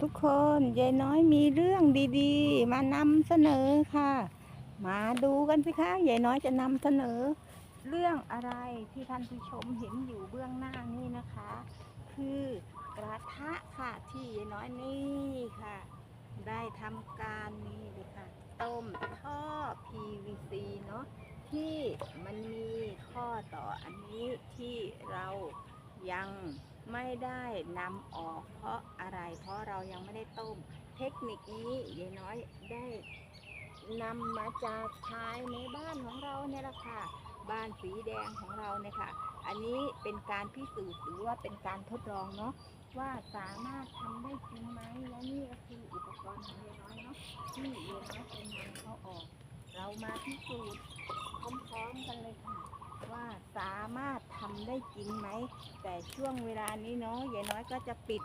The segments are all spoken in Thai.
ทุกคนยายน้อยมีเรื่องดีๆ มานำเสนอค่ะ มาดูกันสิคะยายน้อยจะนำเสนอ เรื่องอะไรที่ท่านผู้ชมเห็นอยู่เบื้องหน้านี่นะคะ คือกระทะค่ะที่ยายน้อยนี่ค่ะ ได้ทำการนี่เลยค่ะ ต้มท่อ PVC เนาะที่มันมีข้อต่ออันนี้ที่เรายัง ไม่ได้นำออกเพราะอะไร เพราะเรายังไม่ได้ต้ม เทคนิคนี้ยายน้อยได้นำมาจากภายในบ้านของเราเนี่ยแหละค่ะ บ้านสีแดงของเราเนี่ยค่ะ อันนี้เป็นการพิสูจน์หรือว่าเป็นการทดลองเนาะว่าสามารถทำได้จริงไหมและนี่ก็คืออุปกรณ์ของยายน้อยเนาะที่ยายน้อยเป็นนำเขาออก เรามาพิสูจน์พร้อมๆกันเลยค่ะ ว่า สามารถทำได้จริงไหม แต่ช่วงเวลานี้เนาะยายน้อยก็จะปิด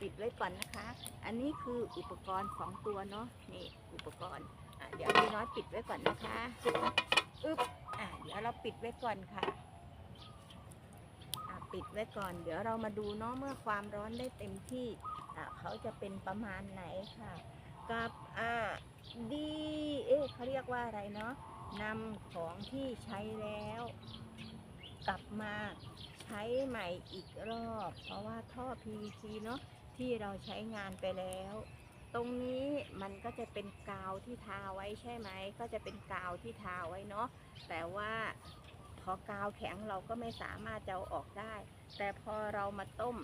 ปิดไว้ก่อนนะคะ อันนี้คืออุปกรณ์สองตัวเนาะนี่อุปกรณ์เดี๋ยวยายน้อยปิดไว้ก่อนนะคะอึ๊บอะเดี๋ยวเราปิดไว้ก่อนค่ะอะปิดไว้ก่อน เดี๋ยวเรามาดูเนาะเมื่อความร้อนได้เต็มที่เขาจะเป็นประมาณไหนค่ะกับอ่าดี เอ๊ะเขาเรียกว่าอะไรเนาะนำของที่ใช้แล้ว กลับมาใช้ใหม่อีกรอบ เพราะว่าท่อ PVC เนาะที่เราใช้งานไปแล้ว ตรงนี้มันก็จะเป็นกาวที่ทาไว้ใช่ไหม ก็จะเป็นกาวที่ทาไว้เนาะแต่ว่าพอกาวแข็งเราก็ไม่สามารถจะเอาออกได้ แต่พอเรามาต้ม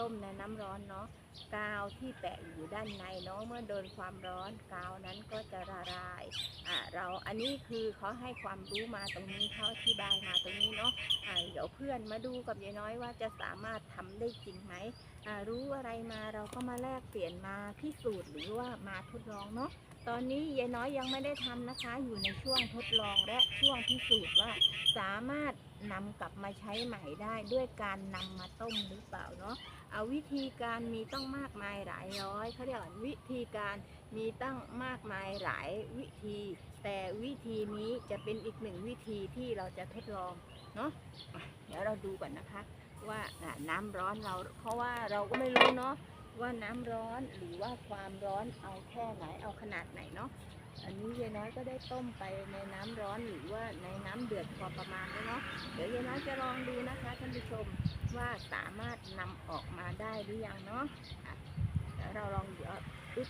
ต้มในน้ำร้อนเนาะกาวที่แปะอยู่ด้านในเนาะเมื่อโดนความร้อนกาวนั้นก็จะละลายอ่าเราอันนี้คือเขาให้ความรู้มาตรงนี้เขาอธิบายมาตรงนี้เนาะอ่าเดี๋ยวเพื่อนมาดูกับยายน้อยว่าจะสามารถทำได้จริงไหม รู้อะไรมาเราก็มาแลกเปลี่ยนมาพิสูจน์หรือว่ามาทดลองเนาะตอนนี้ยายน้อยยังไม่ได้ทำนะคะ อยู่ในช่วงทดลองและช่วงพิสูจน์ว่า สามารถนำกลับมาใช้ใหม่ได้ด้วยการนำมาต้มหรือเปล่าเนาะเอาวิธีการมีต้องมากมายหลายร้อยเขาเรียกว่าวิธีการมีตั้งมากมายหลายวิธี แต่วิธีนี้จะเป็นอีกหนึ่งวิธีที่เราจะทดลอง เนาะเดี๋ยวเราดูก่อนนะคะ ว่าน้ำร้อนเรา เพราะว่าเราก็ไม่รู้เนาะว่าน้ำร้อนหรือว่าความร้อนเอาแค่ไหนเอาขนาดไหนเนาะอันนี้ยายน้อยก็ได้ต้มไปในน้ำร้อนหรือว่าในน้ำเดือดพอประมาณแล้วเนาะเดี๋ยวยายน้อยจะลองดูนะคะท่านผู้ชมว่าสามารถนำออกมาได้หรือยังเนาะเดี๋ยวเราลองเดี๋ยวอึ๊บ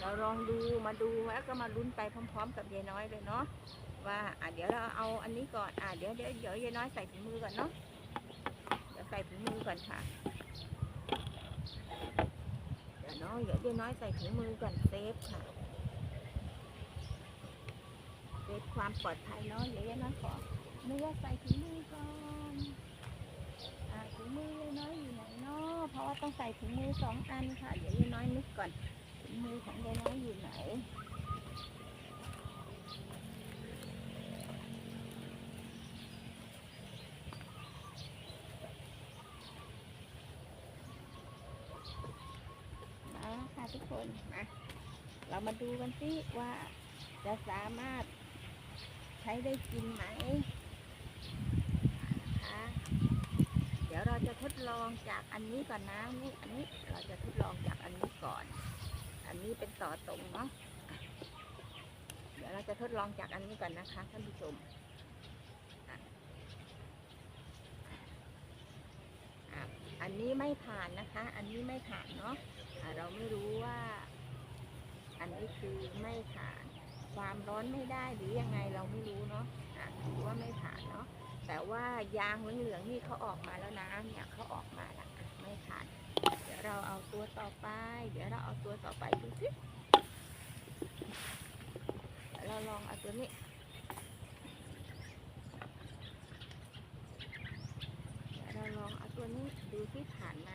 เราลองดูมาดูแล้วก็มาลุ้นไปพร้อม ๆ กับยายน้อยเลยเนาะ ว่าอะเดี๋ยวเราเอาอันนี้ก่อนอะเดี๋ยวเดี๋ยวเดี๋ยวยายน้อยใส่ถุงมือก่อนเนาะเดี๋ยวใส่ถุงมือก่อนค่ะเดี๋ยวเนาะเดี๋ยวยายน้อยใส่ถุงมือก่อนเซฟค่ะเซฟความปลอดภัยเนาะเดี๋ยวยายน้อยขอเนื้อใส่ถุงมือก่อนอะถุงมือยายน้อยอยู่ไหนเนาะเพราะว่าต้องใส่ถุงมือสองอันค่ะเดี๋ยวยายน้อยนึกก่อนถุงมือของยายน้อยอยู่ไหน มาค่ะ ทุกคนมาเรามาดูกันสิว่าจะสามารถใช้ได้จริงไหมนะคะเดี๋ยวเราจะทดลองจากอันนี้ก่อนนะนี่อันนี้เราจะทดลองจากอันนี้ก่อน อันนี้เป็นต่อตรงเนาะเดี๋ยวเราจะทดลองจากอันนี้ก่อนนะคะท่านผู้ชมอันนี้ไม่ผ่านนะคะ อันนี้ไม่ผ่านเนาะ เราไม่รู้ว่า อันนี้คือไม่ผ่าน ความร้อนไม่ได้หรือยังไงเราไม่รู้เนาะถือว่าไม่ผ่านเนาะแต่ว่ายางเหลืองๆนี่เขาออกมาแล้วนะเนี่ยเขาออกมาละไม่ผ่าน เดี๋ยวเราเอาตัวต่อไป เดี๋ยวเราเอาตัวต่อไปดูสิเราลองเอาตัวนี้เราลองเอาตัวนี้ดูที่ผ่านไหม